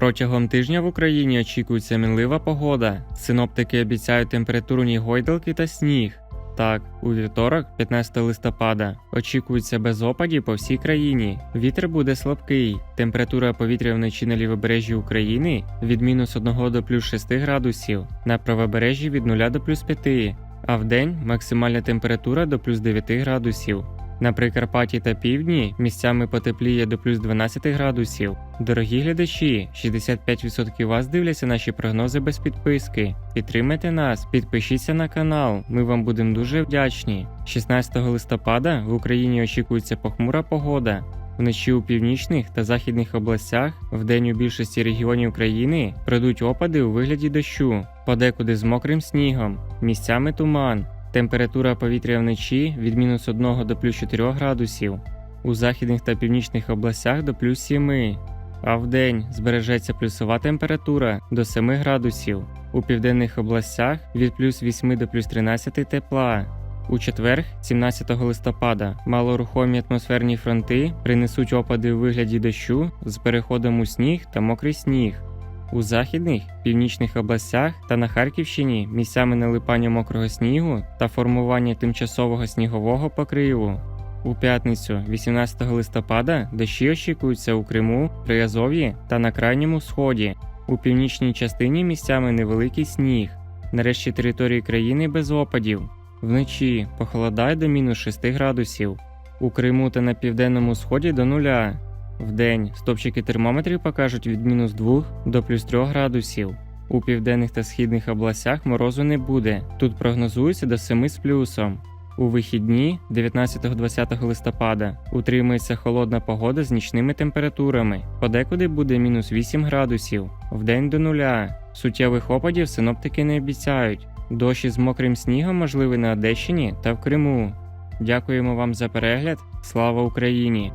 Протягом тижня в Україні очікується мінлива погода. Синоптики обіцяють температурні гойдалки та сніг. Так, у вівторок, 15 листопада, очікується без опадів по всій країні. Вітер буде слабкий. Температура повітря вночі на лівобережжі України від мінус 1 до плюс 6 градусів, на правобережжі від 0 до плюс 5, а вдень максимальна температура до плюс 9 градусів. На Прикарпатті та півдні місцями потепліє до плюс 12 градусів. Дорогі глядачі, 65% вас дивляться наші прогнози без підписки. Підтримайте нас, підпишіться на канал, ми вам будемо дуже вдячні. 16 листопада в Україні очікується похмура погода. Вночі у північних та західних областях, вдень у більшості регіонів країни пройдуть опади у вигляді дощу, подекуди з мокрим снігом, місцями туман. Температура повітря вночі від мінус 1 до плюс 4 градусів, у західних та північних областях до плюс 7, а вдень збережеться плюсова температура до 7 градусів, у південних областях від плюс 8 до плюс 13 тепла. У четвер, 17 листопада, малорухомі атмосферні фронти принесуть опади у вигляді дощу з переходом у сніг та мокрий сніг. У західних, північних областях та на Харківщині місцями налипання мокрого снігу та формування тимчасового снігового покриву. У п'ятницю, 18 листопада, дощі очікуються у Криму, Приазов'ї та на крайньому сході. У північній частині місцями невеликий сніг. Нарешті території країни без опадів. Вночі похолодає до мінус 6 градусів. У Криму та на південному сході до нуля. Вдень стопчики термометрів покажуть від мінус 2 до плюс 3 градусів. У південних та східних областях морозу не буде. Тут прогнозується до 7 з плюсом. У вихідні 19-20 листопада утримується холодна погода з нічними температурами. Подекуди буде мінус 8 градусів, вдень до нуля. Суттєвих опадів синоптики не обіцяють. Дощ із мокрим снігом можливий на Одещині та в Криму. Дякуємо вам за перегляд. Слава Україні!